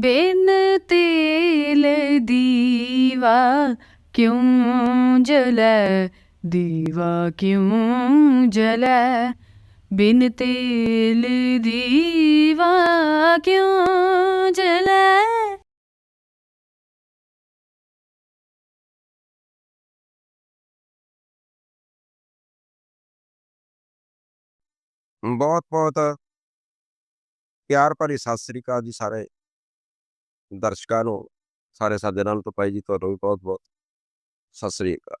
ਬਿਨ ਤੇਲ ਦੀਵਾ ਕਿਉਂ ਜਲੈ? ਦੀਵਾ ਕਿਉਂ ਜਲੈ? ਬਿਨ ਤੇਲ ਦੀਵਾ ਕਿਉਂ ਜਲੈ? ਬਹੁਤ ਬਹੁਤ ਪਿਆਰ ਭਰੀ ਸਤਿ ਸ੍ਰੀ ਅਕਾਲ ਜੀ ਸਾਰੇ। ਦਰਸ਼ਕਾਂ ਨੂੰ ਸਾਰੇ ਸਾਡੇ ਨਾਲ ਤੋਂ ਭਾਈ ਜੀ ਤੁਹਾਨੂੰ ਵੀ ਬਹੁਤ ਬਹੁਤ ਸਤਿ ਸ੍ਰੀ ਅਕਾਲ।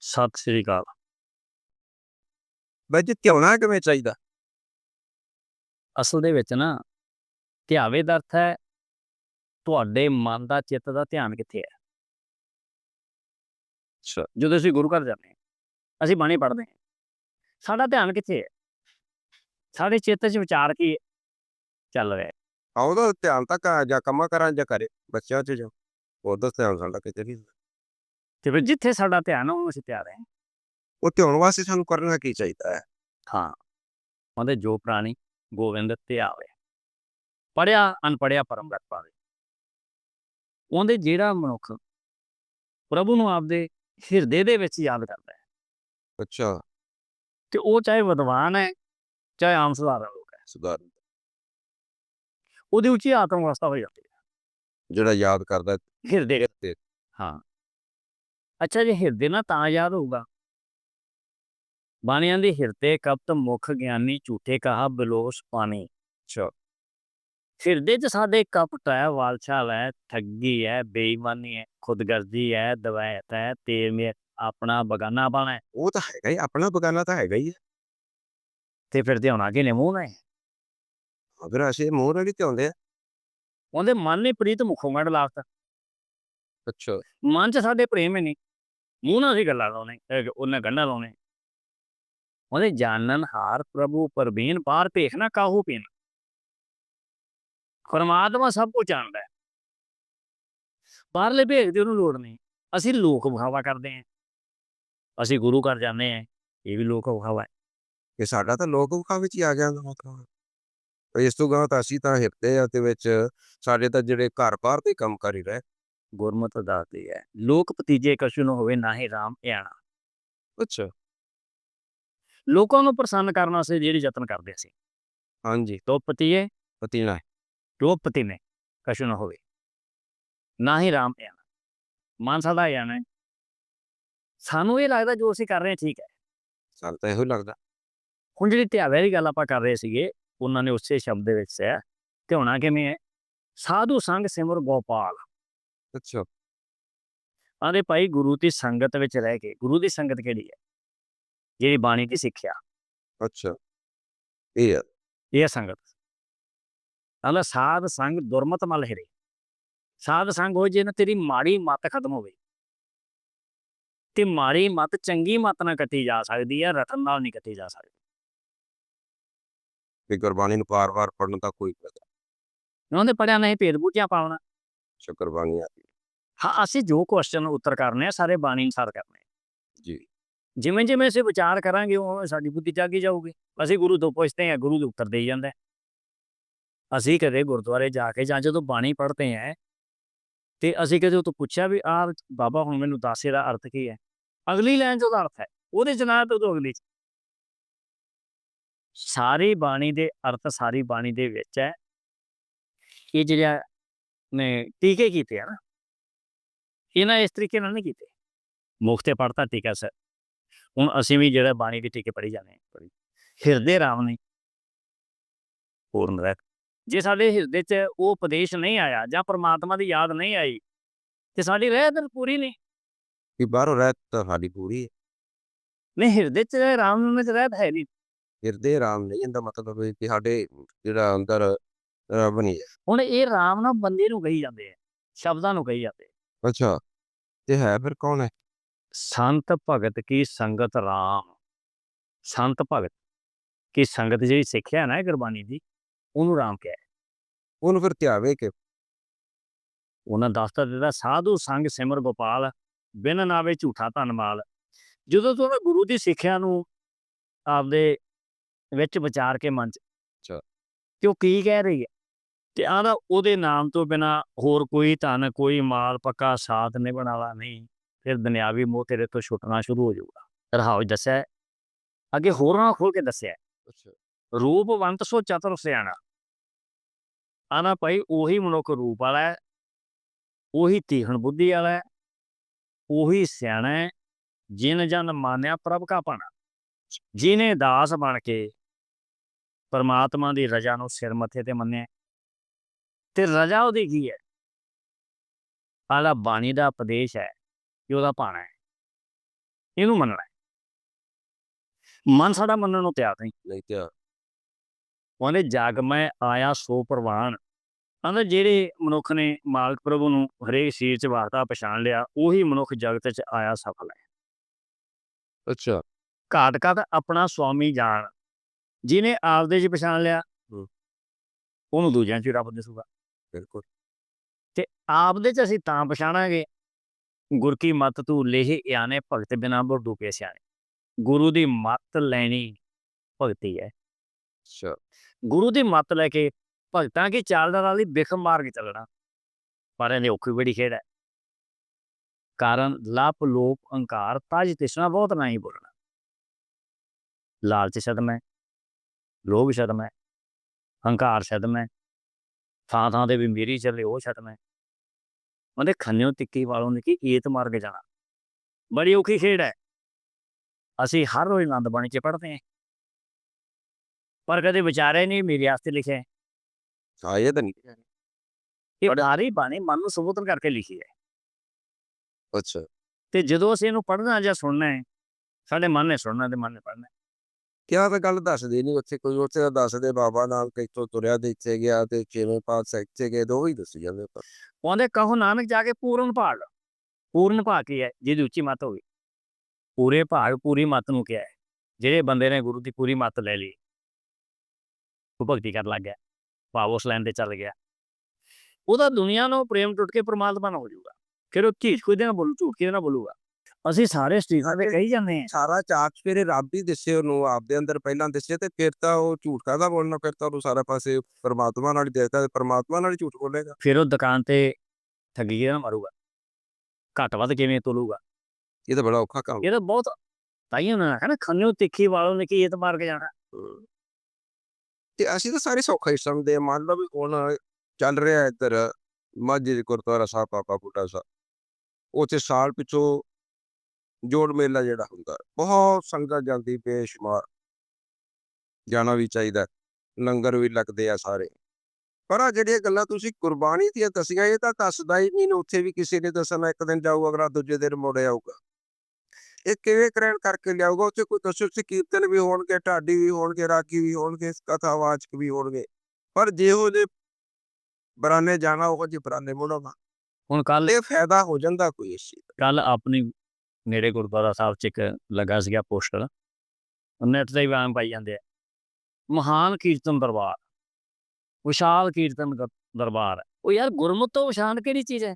ਸਤਿ ਸ੍ਰੀ ਅਕਾਲ। ਬਾਈ ਜੀ ਧਿਆਉਣਾ ਕਿਵੇਂ ਚਾਹੀਦਾ? ਅਸਲ ਦੇ ਵਿੱਚ ਨਾ ਧਿਆਵੇ ਦਾ ਅਰਥ ਹੈ ਤੁਹਾਡੇ ਮਨ ਦਾ ਚਿੱਤ ਦਾ ਧਿਆਨ ਕਿੱਥੇ ਹੈ? ਅੱਛਾ। ਜਦੋਂ ਅਸੀਂ ਗੁਰੂ ਘਰ ਜਾਂਦੇ ਹਾਂ ਅਸੀਂ ਬਾਣੀ ਪੜ੍ਹਦੇ ਹਾਂ ਸਾਡਾ ਧਿਆਨ ਕਿੱਥੇ ਹੈ? ਸਾਡੇ ਚਿੱਤ 'ਚ ਵਿਚਾਰ ਕੀ ਚੱਲ ਰਿਹਾ ਹੈ। ਉਹਦਾ ਧਿਆਨ ਤਾਂ ਘਰ ਜਾਂ ਕੰਮਾਂ ਕਰਾਂ ਜਾਂ ਕਰੇ ਬੱਚਿਆਂ 'ਚ ਜਾਂ ਉਹਦਾ ਧਿਆਨ ਸਾਡਾ ਕਿਤੇ ਨਹੀਂ। ਤੇ ਫਿਰ ਜਿੱਥੇ ਸਾਡਾ ਧਿਆਨ ਉਹ ਅਸੀਂ ਤਿਆਰ ਹੈ ਉਹ ਧਿਆਉਣ ਵਾਸਤੇ ਸਾਨੂੰ ਕਰਨਾ ਕੀ ਚਾਹੀਦਾ ਹੈ ਹਾਂ ਉਹਦੇ ਜੋ ਪ੍ਰਾਣੀ ਗੋਬਿੰਦ ਧਿਆਵੇ ਪੜਿਆ ਅਨਪੜਿਆ ਪਰਮਗਤ ਪਾਵੇ ਉਹਦੇ ਜਿਹੜਾ ਮਨੁੱਖ ਪ੍ਰਭੂ ਨੂੰ ਆਪਦੇ ਹਿਰਦੇ ਦੇ ਵਿੱਚ ਯਾਦ ਕਰਦਾ ਹੈ ਅੱਛਾ ਤੇ ਉਹ ਚਾਹੇ ਵਿਦਵਾਨ ਹੈ ਚਾਹੇ ਆਮ ਸਧਾਰਨ ਲੋਕ ਹੈ ਸੁਧਾਰ ਉਹਦੀ ਉੱਚੀ ਆਤਮ ਅਵਸਥਾ ਹੋ ਜਾਂਦੀ ਹੈ। ਜਿਹੜਾ ਯਾਦ ਕਰਦਾ ਹਿਰਦੇ ਤੇ ਹਾਂ। ਅੱਛਾ ਜੇ ਹਿਰਦੇ ਨਾਲ ਤਾਂ ਯਾਦ ਹੋਊਗਾ। ਬਾਣੀਆਂ ਦੇ ਹਿਰਦੇ ਕਪਤ ਮੁਖ ਗਿਆਨੀ ਝੂਠੇ ਕਹਾ ਬਲੋਸ ਪਾਣੀ। ਅੱਛਾ। ਹਿਰਦੇ 'ਚ ਸਾਡੇ ਕਪਟ ਹੈ ਵਾਲਛਾਲ ਹੈ ਠੱਗੀ ਹੈ ਬੇਈਮਾਨੀ ਹੈ ਖੁਦਗਰਜ਼ੀ ਹੈ ਦਵੈਤ ਹੈ ਤੇਰ ਮੇ ਆਪਣਾ ਬਗਾਨਾ ਬਣਾ ਉਹ ਤਾਂ ਹੈਗਾ ਹੀ ਆਪਣਾ ਬਗਾਨਾ ਤਾਂ ਹੈਗਾ ਹੀ ਹੈ। ਤੇ ਫਿਰ ਧਿਆਉਣਾ ਕਿ ਮੂੰਹ ਨੇ? ਅਗਰ ਅਸੀਂ ਮੂੰਹ ਨਾਲ ਹੀ ਧਿਆਉਂਦੇ ਆ। ਉਹਦੇ ਮਨ ਨੇ ਪ੍ਰੀਤ ਮੁਖੋਂ ਮੜ ਲਾਤਾ ਅੱਛਾ। ਮਨ 'ਚ ਸਾਡੇ ਪ੍ਰੇਮ ਹੀ ਨਹੀਂ। ਮੂੰਹ ਨਾਲ ਅਸੀਂ ਗੱਲਾਂ ਲਾਉਣੇ ਇਹ ਉਹਨੇ ਗੰਢਾਂ ਲਾਉਣੇ ਉਹਦੇ ਜਾਣਨ ਹਾਰ ਪ੍ਰਭੂ ਪਰਬੀਨ ਪਾਰ ਭੇਖਣਾ ਕਾਹੂ ਪੀਨ ਪਰਮਾਤਮਾ ਸਭ ਕੁਝ ਜਾਣਦਾ ਹੈ। ਬਾਹਰਲੇ ਭੇਖ ਦੀ ਉਹਨੂੰ ਲੋੜ ਨਹੀਂ। ਅਸੀਂ ਲੋਕ ਵਿਖਾਵਾ ਕਰਦੇ ਹਾਂ। ਅਸੀਂ ਗੁਰੂ ਘਰ ਜਾਂਦੇ ਹਾਂ। ਇਹ ਵੀ ਲੋਕ ਵਿਖਾਵਾ ਹੈ। ਕਿ ਸਾਡਾ ਤਾਂ ਲੋਕ ਵਿਖਾਵੇ ਵਿੱਚ ਹੀ ਆ ਗਿਆ ਮਤਲਬ। ਇਸ ਤੋਂ ਗਾਂ ਤਾਂ ਅਸੀਂ ਤਾਂ ਹਿਰਦੇ ਆ ਤੇ ਵਿੱਚ ਸਾਡੇ ਤਾਂ ਜਿਹੜੇ ਘਰ ਬਾਹਰ ਦੇ ਕੰਮ ਕਰ ਹੀ ਰਹੇ। ਗੁਰਮਤਿ ਦੱਸਦੀ ਹੈ। ਲੋਕ ਭਤੀਜੇ ਕਛੂ ਨੂੰ ਹੋਵੇ ਨਾ ਹੀ ਰਾਮ ਆਣਾ ਅੱਛਾ। ਲੋਕਾਂ ਨੂੰ ਪ੍ਰਸੰਨ ਕਰਨ ਵਾਸਤੇ ਜਿਹੜੇ ਯਤਨ ਕਰਦੇ ਸੀ ਹਾਂਜੀ। ਤੋ ਪਤੀਏ ਪਤੀਨਾ ਰੂਪਤੀ ਨੇ ਕਛੂ ਨਾ ਹੋਵੇ ਨਾ ਹੀ ਰਾਮ ਆਣਾ ਮਨ ਸਾਡਾ ਆਣਾ ਸਾਨੂੰ ਇਹ ਲੱਗਦਾ ਜੋ ਅਸੀਂ ਕਰ ਰਹੇ ਹਾਂ ਠੀਕ ਹੈ। ਸਾਨੂੰ ਤਾਂ ਇਹੋ ਲੱਗਦਾ। ਹੁਣ ਜਿਹੜੀ ਧਿਆਵੇ ਦੀ ਗੱਲ ਆਪਾਂ ਕਰ ਰਹੇ ਸੀਗੇ ਉਹਨਾਂ ਨੇ ਉਸੇ ਸ਼ਬਦ ਦੇ ਵਿੱਚ ਹੈ ਧਿਆਉਣਾ ਕਿਵੇਂ ਹੈ? ਸਾਧੂ ਸੰਗ ਸਿਮਰ ਗੋਪਾਲ। ਅੱਛਾ। ਆਂਦੇ ਭਾਈ ਗੁਰੂ ਦੀ ਸੰਗਤ ਵਿੱਚ ਰਹਿ ਕੇ ਗੁਰੂ ਦੀ ਸੰਗਤ ਕਿਹੜੀ ਹੈ? ਜਿਹੜੀ ਬਾਣੀ ਦੀ ਸਿੱਖਿਆ। ਅੱਛਾ ਇਹ। ਇਹ ਸੰਗਤ। ਆਂਦਾ ਸਾਧ ਸੰਗ ਦੁਰਮਤ ਮਲ ਹਿਰੇ। ਸਾਧ ਸੰਗ ਹੋ ਜੇ ਨਾ ਤੇਰੀ ਮਾੜੀ ਮੱਤ ਖਤਮ ਹੋਵੇ। ਤੇ ਮਾੜੀ ਮੱਤ ਚੰਗੀ ਮੱਤ ਨਾਲ ਕੱਟੀ ਜਾ ਸਕਦੀ ਹੈ ਰਤਨ ਨਾਲ ਨਹੀਂ ਕੱਟੀ ਜਾ ਸਕਦੀ। ਕਿ ਗੁਰਬਾਣੀ ਨੂੰ ਵਾਰ-ਵਾਰ ਪੜਨ ਦਾ ਕੋਈ ਫਾਇਦਾ ਉਹਦੇ ਪੜਿਆ ਨਹੀਂ ਭੇਦ ਬੂਟੀਆਂ ਪਾਉਣਾ ਸ਼ੁਕਰਬਾਣੀ ਆ ਹਾਂ ਅਸੀਂ ਜੋ ਕੁਐਸਚਨ ਉੱਤਰ ਕਰਨੇ ਆ ਸਾਰੇ ਬਾਣੀ ਅਨੁਸਾਰ ਕਰਨੇ ਆ। ਜੀ। ਜਿਵੇਂ ਜਿਵੇਂ ਅਸੀਂ ਵਿਚਾਰ ਕਰਾਂਗੇ ਉਹ ਸਾਡੀ ਬੁੱਧੀ ਜਾਗੀ ਜਾਊਗੀ। ਅਸੀਂ ਗੁਰੂ ਤੋਂ ਪੁੱਛਦੇ ਹਾਂ ਗੁਰੂ ਦੇ ਉੱਤਰ ਦੇਈ ਜਾਂਦਾ। ਅਸੀਂ ਕਦੇ ਗੁਰਦੁਆਰੇ ਜਾ ਕੇ ਜਾਂ ਜਦੋਂ ਬਾਣੀ ਪੜ੍ਹਦੇ ਹਾਂ ਤੇ ਅਸੀਂ ਕਦੇ ਉਹ ਤੋਂ ਪੁੱਛਿਆ ਵੀ ਆਹ ਬਾਬਾ ਹੁਣ ਮੈਨੂੰ ਦੱਸ ਇਹਦਾ ਅਰਥ ਕੀ ਹੈ? ਅਗਲੀ ਲਾਈਨ 'ਚ ਉਹਦਾ ਅਰਥ ਹੈ। ਉਹਦੇ ਨਾ ਤੇ ਅਗਲੀ 'ਚ। ਸਾਰੀ ਬਾਣੀ ਦੇ ਅਰਥ ਸਾਰੀ ਬਾਣੀ ਦੇ ਵਿੱਚ ਹੈ। ਇਹ ਜਿਹੜਾ ਨੇ ਟੀਕੇ ਕੀਤੇ ਆ ਨਾ ਇਹਨਾਂ ਇਸ ਤਰੀਕੇ ਨਾਲ ਨਹੀਂ ਕੀਤੇ। ਮੁਖ ਤੇ ਪੜਤਾ ਟੀਕਾ ਸਰ ਹੁਣ ਅਸੀਂ ਵੀ ਜਿਹੜਾ ਬਾਣੀ ਦੇ ਟੀਕੇ ਪੜੀ ਜਾਂਦੇ ਹਾਂ। ਹਿਰਦੇ ਰਾਮ ਨੇ। ਪੂਰਨ ਰਹਿ ਜੇ ਸਾਡੇ ਹਿਰਦੇ 'ਚ ਉਹ ਉਪਦੇਸ਼ ਨਹੀਂ ਆਇਆ ਜਾਂ ਪ੍ਰਮਾਤਮਾ ਦੀ ਯਾਦ ਨਹੀਂ ਆਈ ਤੇ ਸਾਡੀ ਰਹਿਤ ਪੂਰੀ ਨਹੀਂ। ਕਿ ਬਾਹਰੋਂ ਰਹਿਤ ਤਾਂ ਸਾਡੀ ਪੂਰੀ ਹੈ। ਨਹੀਂ ਹਿਰਦੇ 'ਚ ਰਾਮ ਵਿੱਚ ਰਹਿਤ ਹੈ ਨਹੀਂ। ਹਿਰਦੇ ਰਾਮ ਨਹੀਂ ਇਹਦਾ ਮਤਲਬ ਹੈ ਕਿ ਸਾਡੇ ਜਿਹੜਾ ਅੰਦਰ ਰੱਬ ਨਹੀਂ ਹੈ। ਹੁਣ ਇਹ ਰਾਮ ਨਾ ਬੰਦੇ ਨੂੰ ਕਹੀ ਜਾਂਦੇ ਆ ਸ਼ਬਦਾਂ ਨੂੰ ਕਹੀ ਜਾਂਦੇ ਆ। ਅੱਛਾ ਤੇ ਹੈ ਫਿਰ ਕੌਣ ਹੈ? ਸੰਤ ਭਗਤ ਕੀ ਸੰਗਤ ਰਾਮ। ਸੰਤ ਭਗਤ ਕੀ ਸੰਗਤ ਜਿਹੜੀ ਸਿੱਖਿਆ ਨਾ ਇਹ ਗੁਰਬਾਣੀ ਦੀ ਉਹਨੂੰ ਰਾਮ ਕਿਹਾ। ਉਹਨੂੰ ਫਿਰ ਧਿਆਵੇ ਕਿ? ਉਹਨਾਂ ਦੱਸਤਾ ਦਿੱਤਾ ਸਾਧੂ ਸੰਗ ਸਿਮਰ ਗੋਪਾਲ ਬਿਨ ਨਾਵੇ ਝੂਠਾ ਧਨਮਾਲ ਜਦੋਂ ਤੋਂ ਗੁਰੂ ਦੀ ਸਿੱਖਿਆ ਨੂੰ ਆਪਦੇ ਵਿੱਚ ਵਿਚਾਰ ਕੇ ਮਨ ਚ। ਅੱਛਾ। ਕਿ ਉਹ ਕੀ ਕਹਿ ਰਹੀ ਹੈ? ਤੇ ਆਂਦਾ ਉਹਦੇ ਨਾਮ ਤੋਂ ਬਿਨਾ ਹੋਰ ਕੋਈ ਧਨ ਕੋਈ ਮਾਲ ਪੱਕਾ ਸਾਥ ਨਿਭਣ ਵਾਲਾ ਨਹੀਂ। ਫਿਰ ਦੁਨਿਆਵੀ ਮੋਹ ਤੇਰੇ ਤੋਂ ਛੁੱਟਣਾ ਸ਼ੁਰੂ ਹੋ ਜਾਊਗਾ। ਰਹਾਉ ਦੱਸਿਆ। ਅੱਗੇ ਹੋਰਾਂ ਖੋਲ ਕੇ ਦੱਸਿਆ। ਅੱਛਾ। ਰੂਪਵੰਤ ਸੋ ਚਤੁਰ ਸਿਆਣਾ। ਆਨਾ ਭਾਈ ਉਹੀ ਮਨੁੱਖ ਰੂਪ ਵਾਲਾ ਹੈ। ਉਹੀ ਤੀਖਣ ਬੁੱਧੀ ਵਾਲਾ ਹੈ। ਉਹੀ ਸਿਆਣਾ ਹੈ। ਜਿਨ ਜਨ ਮਾਨਿਆ ਪ੍ਰਭ ਕਾ ਪਾਣਾ ਜਿਨੇ ਦਾਸ ਬਣ ਕੇ ਪਰਮਾਤਮਾ ਦੀ ਰਜ਼ਾ ਨੂੰ ਸਿਰ ਮੱਥੇ ਤੇ ਮੰਨਿਆ ਤੇ ਰਜ਼ਾ ਉਹਦੀ ਕੀ ਹੈ? ਆਲਾ ਬਾਣੀ ਦਾ ਉਪਦੇਸ਼ ਹੈ ਕਿ ਉਹਦਾ ਪਾਣਾ ਹੈ। ਇਹਨੂੰ ਮੰਨਣਾ ਹੈ। ਮਨ ਸਾਡਾ ਮੰਨਣ ਨੂੰ ਤਿਆਰ ਨਹੀਂ। ਨਹੀਂ ਤੇ ਉਹਨੇ ਜਗ ਮੈਂ ਆਇਆ ਸੋ ਪ੍ਰਵਾਨ। ਕਹਿੰਦਾ ਜਿਹੜੇ ਮਨੁੱਖ ਨੇ ਮਾਲਕ ਪ੍ਰਭੂ ਨੂੰ ਹਰੇਕ ਸੀਰ ਚ ਵਾਸਤਾ ਪਛਾਣ ਲਿਆ ਉਹੀ ਮਨੁੱਖ ਜਗਤ ਚ ਆਇਆ ਸਫਲ ਹੈ। ਅੱਛਾ। ਘਾਟ ਘਾਟ ਆਪਣਾ ਸੁਆਮੀ ਜਾਣ। ਜਿਹਨੇ ਆਪਦੇ ਚ ਪਛਾਣ ਲਿਆ। ਉਹਨੂੰ ਦੂਜਿਆਂ ਚ ਵੀ ਰੱਬ ਦਿਸੂਗਾ। ਬਿਲਕੁਲ। ਤੇ ਆਪਦੇ ਚ ਅਸੀਂ ਤਾਂ ਪਛਾਣਾਂਗੇ। ਗੁਰ ਕੀ ਮਤ ਤੂੰ ਲੇਹ ਆਨੇ ਭਗਤ ਬਿਨਾ ਬੁਰਦੂ ਕੇ ਸਿਆਣੇ। ਗੁਰੂ ਦੀ ਮਤ ਲੈਣੀ ਭਗਤੀ ਹੈ। ਅੱਛਾ। ਗੁਰੂ ਦੀ ਮੱਤ ਲੈ ਕੇ ਭਗਤਾਂ ਕੀ ਚਾਲ ਦਾ ਨਾਲ ਹੀ ਬਿਖ ਮਾਰ ਕੇ ਚੱਲਣਾ? ਪਰ ਇਹਨੇ ਔਖੀ ਬੜੀ ਖੇਡ ਹੈ। ਕਾਰਨ ਲਾਪ ਲੋਪ ਅਹੰਕਾਰ ਤਾਜ ਤਿਸਨਾ ਬਹੁਤ ਨਹੀਂ ਬੋਲਣਾ। ਲਾਲਚ ਸ਼ਦਮ ਲੋਭ ਸ਼ਦਮ ਹੈ ਹੰਕਾਰ ਸ਼ਦਮ ਹੈ ਥਾਂ ਥਾਂ ਤੇ ਵੀ ਮੇਰੀ ਚੱਲੇ ਉਹ ਸ਼ਦਮ ਹੈ। ਉਹਦੇ ਖੰਨਿਓ ਤਿੱਕੀ ਵਾਲੋਂ ਨੇ ਕੀ ਏਤ ਮਾਰ ਕੇ ਜਾਣਾ। ਬੜੀ ਔਖੀ ਖੇਡ ਹੈ। ਅਸੀਂ ਹਰ ਰੋਜ਼ ਆਨੰਦ ਬਾਣੀ ਚ ਪੜ੍ਹਦੇ ਹਾਂ। ਪਰ ਕਦੇ ਵਿਚਾਰਿਆ ਨਹੀਂ ਮੇਰੇ ਵਾਸਤੇ ਲਿਖਿਆ ਤਾਂ ਨਹੀਂ। ਇਹ ਸਾਰੀ ਬਾਣੀ ਮਨ ਨੂੰ ਸੁਬੋਧਨ ਕਰਕੇ ਲਿਖੀ ਹੈ। ਅੱਛਾ। ਤੇ ਜਦੋਂ ਅਸੀਂ ਇਹਨੂੰ ਪੜ੍ਹਨਾ ਜਾਂ ਸੁਣਨਾ ਹੈ ਸਾਡੇ ਮਨ ਨੇ ਸੁਣਨਾ ਤੇ ਮਨ ਨੇ ਪੜ੍ਹਨਾ ਕਿਆ ਤਾਂ ਗੱਲ ਦੱਸਦੇ ਨਹੀਂ ਉੱਥੇ ਕੋਈ, ਉੱਥੇ ਤਾਂ ਦੱਸਦੇ ਬਾਬਾ ਨਾਲ ਕਿੱਥੋਂ ਤੁਰਿਆ ਤੇ ਇੱਥੇ ਗਿਆ ਤੇ ਕਿਵੇਂ ਪਾਸ ਇੱਥੇ ਗਏ ਦੋ ਹੀ ਦੱਸੀ ਜਾਂਦੇ ਪਰ ਉਹਦੇ ਕਹੋ ਨਾਨਕ ਜਾ ਕੇ ਪੂਰਨ ਭਾਗ ਪੂਰਨ ਭਾਗ ਕੀ ਹੈ? ਜਿਹਦੀ ਉੱਚੀ ਮੱਤ ਹੋਵੇ ਪੂਰੇ ਭਾਗ ਪੂਰੀ ਮੱਤ ਨੂੰ ਕਿਹਾ ਹੈ। ਜਿਹੜੇ ਬੰਦੇ ਨੇ ਗੁਰੂ ਦੀ ਪੂਰੀ ਮੱਤ ਲੈ ਲਈ, ਉਹ ਭਗਤੀ ਕਰਨ ਲੱਗ ਗਿਆ। ਭਾਵ ਉਸ ਲਾਈਨ ਤੇ ਚੱਲ ਗਿਆ। ਉਹਦਾ ਦੁਨੀਆ ਨੂੰ ਪ੍ਰੇਮ ਟੁੱਟ ਕੇ ਪਰਮਾਤਮਾ ਨਾਲ ਹੋ ਜਾਊਗਾ। ਫਿਰ ਉਹ ਝੀਠ ਕੋਈ ਦੇ ਬੋਲੂ, ਝੂਠ ਕਿਹਦੇ ਨਾਲ ਬੋਲੂਗਾ? ਅਸੀਂ ਸਾਰੇ ਸਟੀਫਨ ਦੇ ਕਹੀ ਜਾਂਦੇ ਆ ਸਾਰਾ ਚਾਕ ਸਵੇਰੇ ਰੱਬ ਹੀ ਦਿਸੇ ਉਹਨੂੰ ਆਪਦੇ ਅੰਦਰ ਪਹਿਲਾਂ ਦਿਸੇ ਤੇ ਫਿਰ ਤਾਂ ਉਹ ਝੂਠ ਕਾਹਦਾ ਬੋਲਣਾ ਫਿਰ ਤਾਂ ਉਹਨੂੰ ਸਾਰਾ ਪਾਸੇ ਪਰਮਾਤਮਾ ਨਾਲ ਹੀ ਤੇ ਪਰਮਾਤਮਾ ਨਾਲ ਹੀ ਝੂਠ ਬੋਲੇਗਾ। ਫਿਰ ਉਹ ਦੁਕਾਨ ਤੇ ਠੱਗੀ ਨਾਲ ਮਾਰੂਗਾ। ਘੱਟ ਵੱਧ ਕਿਵੇਂ ਤੋਲੂਗਾ? ਇਹ ਤਾਂ ਬੜਾ ਔਖਾ ਕੰਮ ਇਹ ਤਾਂ ਬਹੁਤ ਤਾਈ ਉਹਨਾਂ ਨੇ ਕਹਿੰਦਾ ਖੰਨਿਓ ਤਿੱਖੀ ਵਾਲੋਂ ਨੇ ਕੀ ਇਹ ਤਾਂ ਮਾਰ ਕੇ ਜਾਣਾ। ਤੇ ਅਸੀਂ ਤਾਂ ਸਾਰੇ ਸੌਖਾ ਹੀ ਸਮਝਦੇ ਹਾਂ ਮੰਨ ਲਓ ਵੀ ਹੁਣ ਚੱਲ ਰਿਹਾ ਇੱਧਰ ਮਾਝੇ ਦੇ ਗੁਰਦੁਆਰਾ ਸਾਹਿਬ ਪਾਪਾ ਬੁੱਢਾ ਸਾਹਿਬ। ਉੱਥੇ ਸਾਲ ਪਿਛੋਂ ਜੋੜ ਮੇਲਾ ਜਿਹੜਾ ਹੁੰਦਾ ਬਹੁਤ ਸੰਗਤ ਜਾਂਦੀ ਬੇਸ਼ੁਮਾਰ। ਜਾਣਾ ਵੀ ਚਾਹੀਦਾ ਲੰਗਰ ਵੀ ਲੱਗਦੇ ਆ ਸਾਰੇ। ਪਰ ਆ ਜਿਹੜੀਆਂ ਗੱਲਾਂ ਤੁਸੀਂ ਕੁਰਬਾਨੀ ਦੀਆਂ ਦੱਸੀਆਂ ਇਹ ਤਾਂ ਦੱਸਦਾ ਹੀ ਨਹੀਂ ਉੱਥੇ ਵੀ ਕਿਸੇ ਨੇ ਦੱਸਣਾ ਇੱਕ ਦਿਨ ਜਾਊ ਅਗਲਾ ਦੂਜੇ ਦਿਨ ਮੁੜ ਆਊਗਾ। ਇਹ ਕਿਵੇਂ ਗ੍ਰਹਿਣ ਕਰਕੇ ਲਿਆਊਗਾ ਉੱਥੇ ਕੋਈ ਦੱਸੋ ਸੀ ਕੀਰਤਨ ਵੀ ਹੋਣਗੇ ਢਾਡੀ ਵੀ ਹੋਣਗੇ ਰਾਗੀ ਵੀ ਹੋਣਗੇ ਕਥਾਵਾਚਕ ਵੀ ਹੋਣਗੇ। ਪਰ ਜੇ ਉਹਦੇ ਬਰਾਨੇ ਜਾਣਾ ਉਹ ਜੀ ਬਰਾਨੇ ਮੁੜਾਉਣਾ। ਹੁਣ ਕੱਲ ਇਹ ਫਾਇਦਾ ਹੋ ਜਾਂਦਾ ਕੋਈ ਇਸ ਚੀਜ਼ ਦਾ। ਕੱਲ ਆਪਣੀ ਨੇੜੇ ਗੁਰਦੁਆਰਾ ਸਾਹਿਬ ਚ ਇੱਕ ਲੱਗਾ ਸੀਗਾ ਪੋਸਟਰ। ਨੈਟ ਤੇ ਵੀ ਆਮ ਪਾਈ ਜਾਂਦੇ ਆ। ਮਹਾਨ ਕੀਰਤਨ ਦਰਬਾਰ। ਵਿਸ਼ਾਲ ਕੀਰਤਨ ਦਰਬਾਰ। ਉਹ ਯਾਰ ਗੁਰਮੁਖ ਤੋਂ ਵਿਸ਼ਾਲ ਕਿਹੜੀ ਚੀਜ਼ ਹੈ?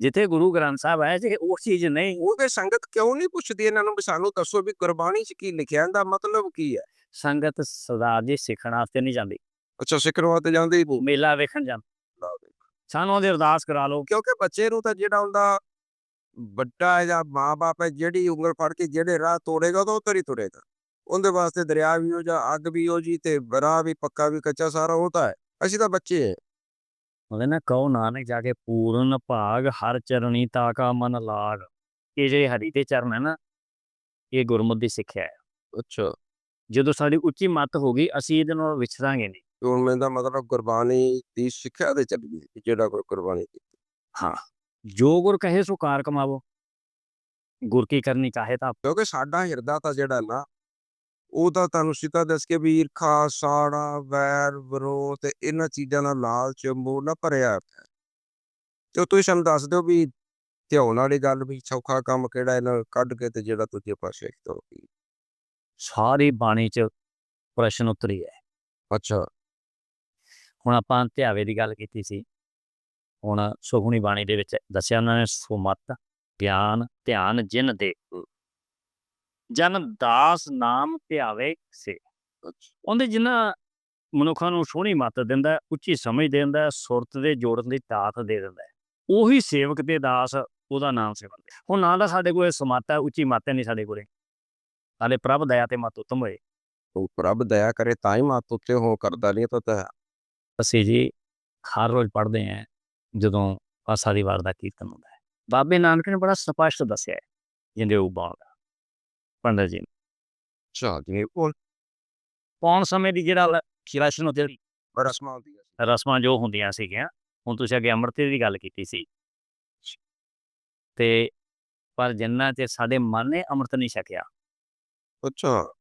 ਜਿੱਥੇ ਗੁਰੂ ਗ੍ਰੰਥ ਸਾਹਿਬ ਹੈ ਜੇ ਉਹ ਚੀਜ਼ ਨਹੀਂ। ਉਹ ਤੇ ਸੰਗਤ ਕਿਉਂ ਨਹੀਂ ਪੁੱਛਦੀ ਇਹਨਾਂ ਨੂੰ ਵੀ ਸਾਨੂੰ ਦੱਸੋ ਵੀ ਗੁਰਬਾਣੀ ਚ ਕੀ ਲਿਖਿਆ ਇਹਦਾ ਮਤਲਬ ਕੀ ਹੈ? ਸੰਗਤ ਸਰਦਾਰ ਜੀ ਸਿੱਖਣ ਵਾਸਤੇ ਨਹੀਂ ਜਾਂਦੀ। ਅੱਛਾ ਸਿੱਖਰਵਾ ਤੇ ਜਾਂਦੇ? ਮੇਲਾ ਵੇਖਣ ਜਾਂਦੇ। ਸਾਨੂੰ ਉਹਦੀ ਅਰਦਾਸ ਕਰਾ ਲਓ। ਕਿਉਂਕਿ ਬੱਚੇ ਨੂੰ ਤਾਂ ਜਿਹੜਾ ਹੁੰਦਾ ਵੱਡਾ ਹੈ ਜਾਂ ਮਾਂ-ਬਾਪ ਹੈ ਜਿਹੜੀ ਉਂਗਲ ਫੜ ਕੇ ਜਿਹੜੇ ਰਾਹ ਤੋੜੇਗਾ ਤਾਂ ਉਧਰ ਹੀ ਤੁਰੇਗਾ। ਉਹਦੇ ਵਾਸਤੇ ਦਰਿਆ ਵੀ ਹੋ ਜਾ ਅੱਗ ਵੀ ਹੋ ਜੀ ਤੇ ਰਾਹ ਵੀ ਪੱਕਾ ਵੀ ਕੱਚਾ ਸਾਰਾ ਹੋਤਾ ਹੈ। ਅਸੀਂ ਤਾਂ ਬੱਚੇ ਹੈ। ਉਹਦੇ ਨਾ ਕਹੋ ਨਾਨਕ ਜਾ ਕੇ ਪੂਰਨ ਭਾਗ ਹਰ ਚਰਣੀ ਤਾਕਾ ਮਨ ਲਾਗ। ਇਹ ਜਿਹੜੇ ਹਰੀ ਦੇ ਚਰਨ ਹੈ ਨਾ ਇਹ ਗੁਰਮੁਖ ਦੀ ਸਿੱਖਿਆ ਹੈ। ਅੱਛਾ। ਜਦੋਂ ਸਾਡੀ ਉੱਚੀ ਮੱਤ ਹੋ ਗਈ ਅਸੀਂ ਇਹਦੇ ਨਾਲ ਵਿਛੜਾਂਗੇ ਨਹੀਂ। ਮੈਂ ਦਾ ਮਤਲਬ ਗੁਰਬਾਣੀ ਦੀ ਸਿੱਖਿਆ ਦੇ ਚੱਲੀਏ ਜਿਹੜਾ ਕੋਈ ਕੁਰਬਾਨੀ ਕੀਤੀ ਜੋ ਗੁਰ ਕਹੇ ਸੋ ਕਾਰ ਕਮਾਵੋ। ਗੁਰ ਕੀ ਕਰਨੀ ਕਾਹੇ ਤਾਂ ਕਿਉਂਕਿ ਸਾਡਾ ਹਿਰਦਾ ਤਾਂ ਜਿਹੜਾ ਨਾ ਉਹ ਤਾਂ ਤੁਹਾਨੂੰ ਸਿੱਧਾ ਦੱਸ ਕੇ ਵੀ ਈਰਖਾ ਸਾੜਾ ਵੈਰ ਵਿਰੋਧ ਇਹਨਾਂ ਚੀਜ਼ਾਂ ਨਾਲ ਲਾਲਚ ਮੋਹ ਨਾਲ ਭਰਿਆ ਤੇ ਤੁਸੀਂ ਸਾਨੂੰ ਦੱਸ ਦਿਓ ਵੀ ਧਿਆਉਣ ਵਾਲੀ ਗੱਲ ਵੀ ਸੌਖਾ ਕੰਮ ਕਿਹੜਾ ਇਹਨਾਂ ਨੂੰ ਕੱਢ ਕੇ ਤੇ ਜਿਹੜਾ ਦੂਜੇ ਪਾਸੇ ਤੋਂ ਸਾਰੀ ਬਾਣੀ ਚ ਪ੍ਰਸ਼ਨ ਉੱਤਰੀ ਹੈ। ਅੱਛਾ। ਹੁਣ ਆਪਾਂ ਧਿਆਵੇ ਦੀ ਗੱਲ ਕੀਤੀ ਸੀ। ਹੁਣ ਸੁਖਮਨੀ ਬਾਣੀ ਦੇ ਵਿੱਚ ਦੱਸਿਆ ਉਹਨਾਂ ਨੇ ਸੁਮਤ ਗਿਆਨ ਧਿਆਨ ਜਿਨ ਦੇ ਜਨ ਦਾਸ ਨਾਮ ਧਿਆਵੇ ਸੇ। ਉਹਦੇ ਜਿਨ੍ਹਾਂ ਮਨੁੱਖਾਂ ਨੂੰ ਸੋਹਣੀ ਮੱਤ ਦਿੰਦਾ ਉੱਚੀ ਸਮਝ ਦਿੰਦਾ ਸੁਰਤ ਦੇ ਜੋੜਨ ਦੀ ਤਾਕਤ ਦੇ ਦਿੰਦਾ। ਉਹੀ ਸੇਵਕ ਤੇ ਦਾਸ ਉਹਦਾ ਨਾਮ ਆ। ਹੁਣ ਨਾ ਤਾਂ ਸਾਡੇ ਕੋਲ ਸਮੱਤ ਹੈ ਉੱਚੀ ਮੱਤ ਨਹੀਂ ਸਾਡੇ ਕੋਲੇ। ਸਾਡੇ ਪ੍ਰਭ ਦਇਆ ਤੇ ਮਤ ਉਤਮ ਹੋਏ। ਉਹ ਪ੍ਰਭ ਦਇਆ ਕਰੇ ਤਾਂ ਹੀ ਮਾਤ ਉੱਤੇ ਹੋ ਕਰਦਾ ਨਹੀਂ ਤਾਂ ਤਾਂ ਅਸੀਂ ਜੀ ਹਰ ਰੋਜ਼ ਪੜ੍ਹਦੇ ਹਾਂ। ਜਦੋਂ ਪਾਸਾ ਦੀ ਵਾਰ ਦਾ ਕੀਰਤਨ ਹੁੰਦਾ ਹੈ। ਬਾਬੇ ਨਾਨਕ ਨੇ ਬੜਾ ਸਪਸ਼ਟ ਦੱਸਿਆ ਹੈ ਜਿੰਦੇ ਉਬਾਲ ਦਾ ਪੰਡਤ ਜੀ ਜਿਵੇਂ ਉਹ ਪਾਉਣ ਸਮੇਂ ਦੀ ਜਿਹੜਾ ਕਿਰਸ਼ਨ ਹੁੰਦੀ ਰਸਮਾਂ ਹੁੰਦੀਆਂ ਸੀ। ਰਸਮਾਂ ਜੋ ਹੁੰਦੀਆਂ ਸੀਗੀਆਂ ਹੁਣ ਤੁਸੀਂ ਅੱਗੇ ਅੰਮ੍ਰਿਤ ਦੀ ਗੱਲ ਕੀਤੀ ਸੀ। ਤੇ ਪਰ ਜਿੰਨਾ ਚਿਰ ਸਾਡੇ ਮਨ ਨੇ ਅੰਮ੍ਰਿਤ ਨਹੀਂ ਛਕਿਆ ਅੱਛਾ।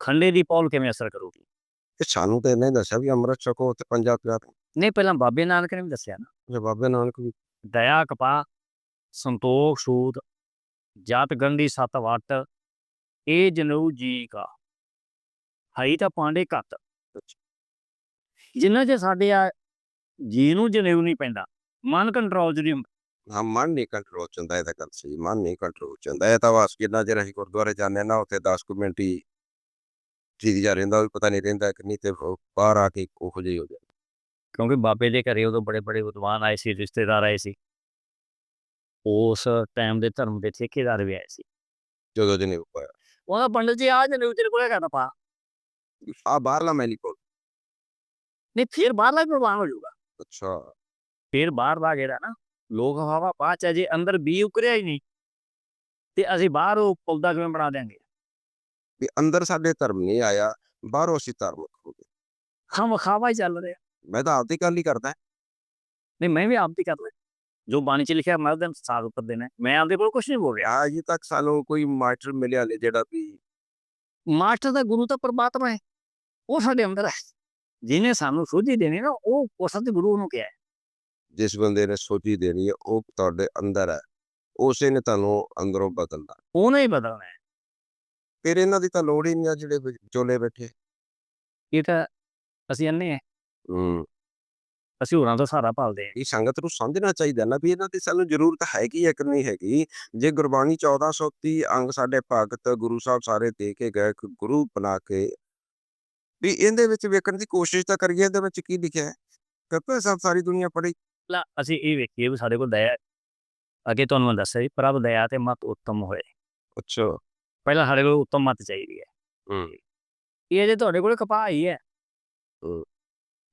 ਖੰਡੇ ਦੀ ਪੌਲ ਕਿਵੇਂ ਅਸਰ ਕਰੂਗੀ? ਇਹ ਸਾਨੂੰ ਤਾਂ ਇਹਨੇ ਦੱਸਿਆ ਵੀ ਅੰਮ੍ਰਿਤ ਛਕੋ ਤੇ ਪੰਜਾ ਪਿਆ ਨਹੀਂ ਪਹਿਲਾਂ ਬਾਬੇ ਨਾਨਕ ਨੇ ਵੀ ਦੱਸਿਆ ਨਾ। ਜੇ ਬਾਬੇ ਨਾਨਕ ਵੀ। ਦਇਆ ਕਪਾ ਸੰਤੋਖ ਸੂਦ ਜਾਤ ਗੰਢੀ ਸਤ ਵਟ ਇਹ ਜਨੂ ਜੀ ਕਾ। ਹਈ ਤਾਂ ਪਾਂਡੇ ਘੱਟ। ਜਿੰਨਾ ਜੇ ਸਾਡੇ ਆ ਜੀ ਨੂੰ ਜਨੇਊ ਨਹੀਂ ਪੈਂਦਾ ਮਨ ਕੰਟਰੋਲ ਚ ਨਹੀਂ ਹੁੰਦਾ। ਹਾਂ ਮਨ ਨਹੀਂ ਕੰਟਰੋਲ ਚ ਹੁੰਦਾ ਇਹ ਤਾਂ ਗੱਲ ਸਹੀ ਮਨ ਨਹੀਂ ਕੰਟਰੋਲ ਚ ਹੁੰਦਾ। ਇਹ ਤਾਂ ਬਸ ਜਿੰਨਾ ਚਿਰ ਅਸੀਂ ਗੁਰਦੁਆਰੇ ਜਾਂਦੇ ਨਾ ਉੱਥੇ 10 ਕੁ ਮਿੰਟ ਹੀ ਠੀਕ ਜਾ ਰਹਿੰਦਾ ਪਤਾ ਨਹੀਂ ਰਹਿੰਦਾ ਕਿ ਨਹੀਂ ਤੇ ਬਾਹਰ ਆ ਕੇ ਉਹੋ ਜਿਹੀ ਹੋ ਜਾਂਦਾ। ਕਿਉਂਕਿ ਬਾਬੇ ਦੇ ਘਰੇ ਉਦੋਂ ਬੜੇ ਬੜੇ ਵਿਦਵਾਨ ਆਏ ਸੀ ਰਿਸ਼ਤੇਦਾਰ ਆਏ ਸੀ। ਉਸ ਟਾਈਮ ਦੇ ਧਰਮ ਦੇ ਠੇਕੇਦਾਰ ਵੀ ਆਏ ਸੀ। ਜਦੋਂ ਜਨੇ ਪਾਇਆ ਉਹਦਾ ਪੰਡਤ ਜੀ ਆ ਜਨੇਊ ਤੇਰੇ ਕੋਲ ਕਰਨਾ ਪਾ। ਆ ਬਾਹਰਲਾ ਮੈਲੀ ਕੋਲ ਨਹੀਂ ਫਿਰ ਬਾਹਰਲਾ ਵੀ ਪ੍ਰਵਾਨ ਹੋ ਜਾਊਗਾ। ਅੱਛਾ। ਫਿਰ ਬਾਹਰ ਦਾ ਜਿਹੜਾ ਨਾ ਲੋਕ ਹਵਾ ਬਾਅਦ ਚ ਜੇ ਅੰਦਰ ਬੀ ਉਕਰਿਆ ਹੀ ਨਹੀਂ ਤੇ ਅਸੀਂ ਬਾਹਰ ਉਹ ਪੌਦਾ ਕਿਵੇਂ ਬਣਾ ਦਿਆਂਗੇ? ਵੀ ਅੰਦਰ ਸਾਡੇ ਧਰਮ ਨਹੀਂ ਆਇਆ ਬਾਹਰੋਂ ਅਸੀਂ ਧਾਰਮਿਕ ਹੋ ਗਏ ਹਾਂ ਵਿਖਾਵਾ ਹੀ ਚੱਲ ਰਿਹਾ। ਮੈਂ ਤਾਂ ਆਪਦੀ ਗੱਲ ਹੀ ਕਰਦਾ। ਨਹੀਂ ਮੈਂ ਵੀ ਆਪ ਦੀ ਕਰ ਰਿਹਾ ਜੋ ਬਾਣੀ ਚ ਲਿਖਿਆ ਮੈਂ ਉਹਦੇ ਸਾਗ ਉੱਪਰ ਦੇਣਾ। ਮੈਂ ਆਪਦੇ ਕੋਲ ਕੁਝ ਨਹੀਂ ਬੋਲ ਰਿਹਾ। ਅਜੇ ਤੱਕ ਸਾਨੂੰ ਕੋਈ ਮਾਸਟਰ ਮਿਲਿਆ ਨਹੀਂ ਜਿਹੜਾ ਵੀ ਮਾਸਟਰ ਦਾ ਗੁਰੂ ਤਾਂ ਪਰਮਾਤਮਾ ਹੈ। ਉਹ ਸਾਡੇ ਅੰਦਰ ਹੈ। ਜਿਹਨੇ ਸਾਨੂੰ ਸੋਝੀ ਦੇਣੀ ਨਾ ਉਹ ਉਸ ਦੇ ਗੁਰੂ ਨੂੰ ਕਿਹਾ ਹੈ। ਜਿਸ ਬੰਦੇ ਨੇ ਸੋਚੀ ਦੇਣੀ ਹੈ ਉਹ ਤੁਹਾਡੇ ਅੰਦਰ ਹੈ। ਉਸੇ ਨੇ ਤੁਹਾਨੂੰ ਅੰਦਰੋਂ ਬਦਲਣਾ ਉਹਨੇ ਹੀ ਬਦਲਣਾ ਹੈ। ਫਿਰ ਇਹਨਾਂ ਦੀ ਤਾਂ ਲੋੜ ਹੀ ਨਹੀਂ ਆ ਜਿਹੜੇ ਚੋਲੇ ਬੈਠੇ। ਇਹ ਤਾਂ ਅਸੀਂ ਅੰਨੇ ਹੈ। ਹੂੰ। ਅਸੀਂ ਹੋਰਾਂ ਤੋਂ ਸਹਾਰਾ ਭਾਲਦੇ ਹਾਂ ਇਹ ਸੰਗਤ ਨੂੰ ਸਮਝਣਾ ਚਾਹੀਦਾ ਨਾ ਵੀ ਇਹਨਾਂ ਦੀ ਸਾਨੂੰ ਜ਼ਰੂਰਤ ਹੈਗੀ ਹੈ ਕਿ ਨਹੀਂ ਹੈਗੀ। ਜੇ ਗੁਰਬਾਣੀ 1430 ਅੰਗ ਸਾਡੇ ਭਗਤ ਗੁਰੂ ਸਾਹਿਬ ਸਾਰੇ ਦੇ ਕੇ ਗਏ ਇੱਕ ਗੁਰੂ ਬਣਾ ਕੇ ਵੀ ਇਹਦੇ ਵਿੱਚ ਵੇਖਣ ਦੀ ਕੋਸ਼ਿਸ਼ ਤਾਂ ਕਰੀਏ ਇਹਦੇ ਵਿੱਚ ਕੀ ਲਿਖਿਆ ਹੈ? ਕਿਉਂਕਿ ਸਭ ਸਾਰੀ ਦੁਨੀਆ ਪੜ੍ਹੀ। ਪਹਿਲਾਂ ਅਸੀਂ ਇਹ ਵੇਖੀਏ ਵੀ ਸਾਡੇ ਕੋਲ ਦਇਆ ਹੈ। ਅੱਗੇ ਤੁਹਾਨੂੰ ਮੈਂ ਦੱਸਿਆ ਜੀ ਪ੍ਰਭ ਦਇਆ ਤੇ ਮਤ ਉੱਤਮ ਹੋਏ। ਅੱਛਾ। ਪਹਿਲਾਂ ਸਾਡੇ ਕੋਲ ਉੱਤਮ ਮਤ ਚਾਹੀਦੀ ਹੈ। ਹੂੰ। ਇਹ ਜੇ ਤੁਹਾਡੇ ਕੋਲ ਕਪਾਹ ਹੀ। ਹੈ।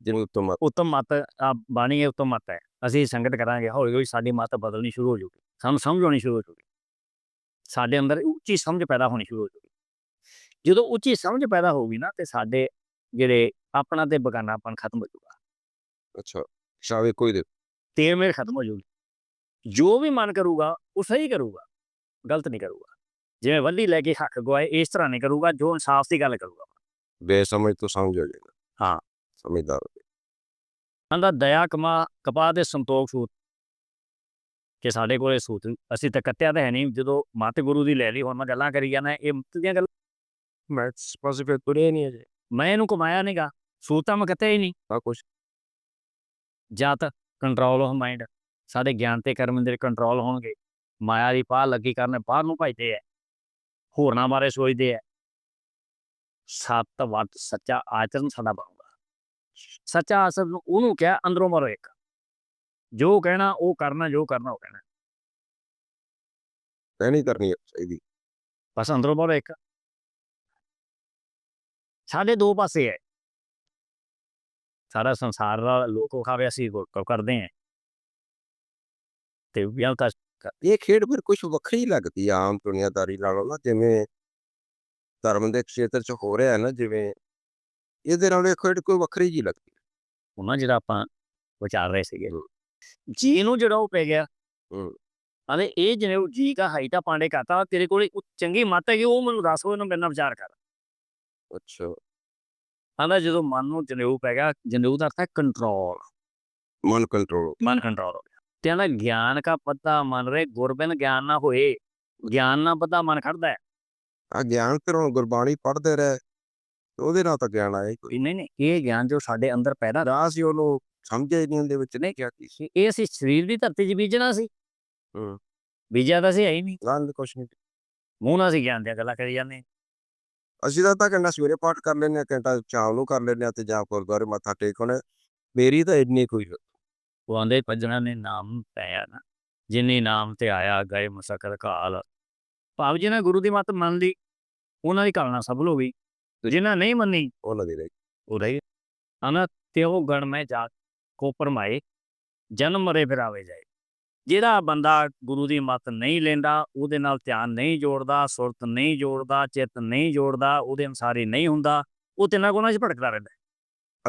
ਜਿਹਨੂੰ ਉੱਤਮ ਉੱਤਮ ਮਤ ਆ ਬਾਣੀ ਹੈ ਉੱਤਮ ਮਤ ਹੈ। ਅਸੀਂ ਸੰਗਤ ਕਰਾਂਗੇ ਹੌਲੀ ਹੌਲੀ ਸਾਡੀ ਮਤ ਬਦਲਣੀ ਸ਼ੁਰੂ ਹੋ ਜਾਊਗੀ ਸਾਨੂੰ ਸਮਝ ਆਉਣੀ ਸ਼ੁਰੂ ਹੋ ਜਾਊਗੀ ਸਾਡੇ ਅੰਦਰ ਉੱਚੀ ਸਮਝ ਪੈਦਾ ਹੋਣੀ ਸ਼ੁਰੂ ਹੋ ਜਾਊਗੀ ਜਦੋਂ ਉੱਚੀ ਸਮਝ ਪੈਦਾ ਹੋਊਗੀ ਨਾ ਤੇ ਸਾਡੇ ਜਿਹੜੇ ਆਪਣਾ ਤੇ ਬਗਾਨਾਪਨ ਖਤਮ ਹੋ ਜਾਊਗਾ ਅੱਛਾ ਸ਼ਾਵੇ ਕੋਈ ਦੇ ਤੇਰ ਮੇਰ ਖਤਮ ਹੋ ਜਾਊਗੀ ਜੋ ਵੀ ਮਨ ਕਰੂਗਾ ਉਹ ਸਹੀ ਕਰੂਗਾ ਗਲਤ ਨਹੀਂ ਕਰੂਗਾ। ਜਿਵੇਂ ਵੱਲੀ ਲੈ ਕੇ ਹੱਕ ਗਵਾਏ ਇਸ ਤਰ੍ਹਾਂ ਨਹੀਂ ਕਰੂਗਾ ਜੋ ਇਨਸਾਫ ਦੀ ਗੱਲ ਕਰੂਗਾ। ਬੇਸਮਝ ਤੋਂ ਸਮਝ ਹੋ ਜਾਏਗਾ। ਹਾਂ। ਸਮਝਦਾਰ। ਕਹਿੰਦਾ ਦਇਆ ਕਮਾ ਕਪਾ ਦੇ ਸੰਤੋਖ ਸੂਤ ਕਿ ਸਾਡੇ ਕੋਲੇ ਸੂਤ ਅਸੀਂ ਤਾਂ ਕੱਟਿਆ ਤਾਂ ਹੈ ਨਹੀਂ ਜਦੋਂ ਮਤ ਗੁਰੂ ਦੀ ਲੈ ਲਈ ਹੁਣ ਮੈਂ ਗੱਲਾਂ ਕਰੀ ਜਾਣਾ ਇਹ ਮਤ ਦੀਆਂ ਗੱਲਾਂ ਮੈਂ ਸਪੈਸੀਫਿਕ ਤੁਰੇ ਨਹੀਂ ਅਜੇ। ਮੈਂ ਇਹਨੂੰ ਕਮਾਇਆ ਨਹੀਂਗਾ ਸੂਤ ਤਾਂ ਮੈਂ ਕੱਟਿਆ ਹੀ ਨਹੀਂ ਆ ਕੁਛ। ਜਤ ਕੰਟਰੋਲ ਆਫ ਮਾਈਂਡ ਸਾਡੇ ਗਿਆਨ ਤੇ ਕਰਮ ਦੇ ਕੰਟਰੋਲ ਹੋਣਗੇ। ਮਾਇਆ ਦੀ ਪਾਹ ਲੱਗੀ ਕਰਨ ਬਾਹਰ ਨੂੰ ਭਜਦੇ ਐ। ਹੋਰਨਾਂ ਬਾਰੇ ਸੋਚਦੇ ਐ। ਸਤ ਵਤ ਸੱਚਾ ਆਚਰਨ ਸਾਡਾ ਬਣੂਗਾ। ਸੱਚਾ ਆਚਰਨ ਨੂੰ ਉਹਨੂੰ ਕਿਹਾ ਅੰਦਰੋਂ ਮਰੋ ਇੱਕ। ਜੋ ਕਹਿਣਾ ਉਹ ਕਰਨਾ ਜੋ ਕਰਨਾ ਉਹ ਕਹਿਣਾ। ਕਹਿਣੀ ਕਰਨੀ ਹੈ ਚਾਹੀਦੀ। ਬਸ ਅੰਦਰੋਂ ਮਰੋ ਇੱਕ। ਸਾਡੇ ਦੋ ਪਾਸੇ ਐ ਸਾਰਾ ਸੰਸਾਰ ਦਾ ਲੋਕ ਖਾਵੇ ਅਸੀਂ ਕਰਦੇ ਐ ਤੇ ਵਿਆਹ ਤਾਂ ਇਹ ਖੇਡ ਫਿਰ ਕੁਝ ਵੱਖਰੀ ਲੱਗਦੀ ਆ ਆਮ ਦੁਨੀਆਦਾਰੀ ਨਾਲੋਂ ਨਾ ਜਿਵੇਂ ਧਰਮ ਦੇ ਖੇਤਰ 'ਚ ਹੋ ਰਿਹਾ ਹੈ ਨਾ ਜਿਵੇਂ ਇਹਦੇ ਨਾਲ ਇਹ ਖੇਡ ਕੋਈ ਵੱਖਰੀ ਜੀ ਲੱਗਦੀ। ਉਹਨਾਂ ਜਿਹੜਾ ਆਪਾਂ ਵਿਚਾਰ ਰਹੇ ਸੀਗੇ। ਜੀ ਨੂੰ ਜਿਹੜਾ ਉਹ ਪੈ ਗਿਆ। ਅਰੇ ਇਹ ਜਿਹਨੇ ਉਹ ਜੀ ਦਾ ਹਾਈਟਾ ਪਾਂਡੇ ਕਹਤਾ ਤੇਰੇ ਕੋਲ ਇੱਕ ਚੰਗੀ ਮੱਤ ਹੈਗੀ ਉਹ ਮੈਨੂੰ ਦੱਸ ਉਹ ਮੇਰੇ ਨਾਲ ਵਿਚਾਰ ਕਰ। ਅੱਛਾ। ਆਂਦਾ ਜਦੋਂ ਮਨ ਨੂੰ ਜਨੇਊ ਪੈ ਗਿਆ ਜਨੇਊ ਦਾ ਅਰਥ ਹੈ ਕੰਟਰੋਲ ਮਨ ਕੰਟਰੋਲ ਮਨ ਕੰਟਰੋਲ ਤੇ ਆਂਦਾ ਗਿਆਨ ਕਾ ਪਤਾ ਮਨ ਰੇ ਗੁਰਬਿਨ ਗਿਆਨ ਨਾ ਹੋਏ ਗਿਆਨ ਨਾ ਪਤਾ ਮਨ ਖੜਦਾ ਹੈ। ਆ ਗਿਆਨ ਹੁਣ ਗੁਰਬਾਣੀ ਪੜ੍ਹਦੇ ਰਹੇ। ਉਹਦੇ ਨਾਲ ਤਾਂ ਗਿਆਨ ਆਇਆ ਹੀ ਕੋਈ। ਨਹੀਂ ਨਹੀਂ ਇਹ ਗਿਆਨ ਜੋ ਸਾਡੇ ਅੰਦਰ ਪੈਦਾ ਰਾਸ ਹੀ ਉਹਨੂੰ ਸਮਝਿਆ ਹੀ ਨਹੀਂ ਉਹਦੇ ਵਿੱਚ ਨਹੀਂ ਕਿਹਾ ਕੀ ਸੀ ਇਹ ਅਸੀਂ ਸਰੀਰ ਦੀ ਧਰਤੀ 'ਚ ਬੀਜਣਾ ਸੀ। ਹੂੰ। ਬੀਜਿਆ ਤਾਂ ਸੀ ਹੈ ਹੀ ਨਹੀਂ। ਗੱਲ ਕੁਛ ਨਹੀਂ। ਮੂੰਹ ਨਾਲ ਅਸੀਂ ਗਿਆਨ ਦੀਆਂ ਗੱਲਾਂ ਕਰੀ ਜਾਂਦੇ। ਅਸੀਂ ਤਾਂ ਘੰਟਾ ਸਵੇਰੇ ਪਾਠ ਕਰ ਲੈਂਦੇ ਹਾਂ ਘੰਟਾ ਸ਼ਾਮ ਨੂੰ ਕਰ ਲੈਂਦੇ ਹਾਂ ਤੇ ਜਾਂ ਗੁਰਦੁਆਰੇ ਮੱਥਾ ਟੇਕ ਮੇਰੀ ਤਾਂ ਇੰਨੀ ਕੋਈ ਉਹ ਆਂਦੇ ਭਜਣਾ ਨੇ ਨਾਮ ਪਾਇਆ ਨਾ ਜਿਨੇ ਨਾਮ ਤੇ ਆਇਆ ਗਏ ਮਸਕਰ ਕਾਲ। ਭਾਵ ਜਿਹਨਾਂ ਗੁਰੂ ਦੀ ਮੱਤ ਮੰਨ ਲਈ ਉਹਨਾਂ ਦੀ ਕਾਲਨਾ ਸਫਲ ਹੋ ਗਈ। ਤੇ ਜਿਨ੍ਹਾਂ ਨਹੀਂ ਮੰਨੀ ਉਹ ਲੱਗੀ ਰਹੀ ਉਹ ਰਹੀ ਅਨ ਤਿਉ ਗਣ ਮੈਂ ਜਾ ਕੋ ਪਰਮਾਏ ਜਨਮ ਮਰੇ ਫਿਰ ਆਵੇ ਜਾਏ ਜਿਹੜਾ ਬੰਦਾ ਗੁਰੂ ਦੀ ਮੱਤ ਨਹੀਂ ਲੈਂਦਾ ਉਹਦੇ ਨਾਲ ਧਿਆਨ ਨਹੀਂ ਜੋੜਦਾ ਸੁਰਤ ਨਹੀਂ ਜੋੜਦਾ ਚਿੱਤ ਨਹੀਂ ਜੋੜਦਾ ਉਹਦੇ ਅਨਸਾਰੀ ਨਹੀਂ ਹੁੰਦਾ ਉਹ ਤਿੰਨਾਂ ਗੁਣਾਂ 'ਚ ਭਟਕਦਾ ਰਹਿੰਦਾ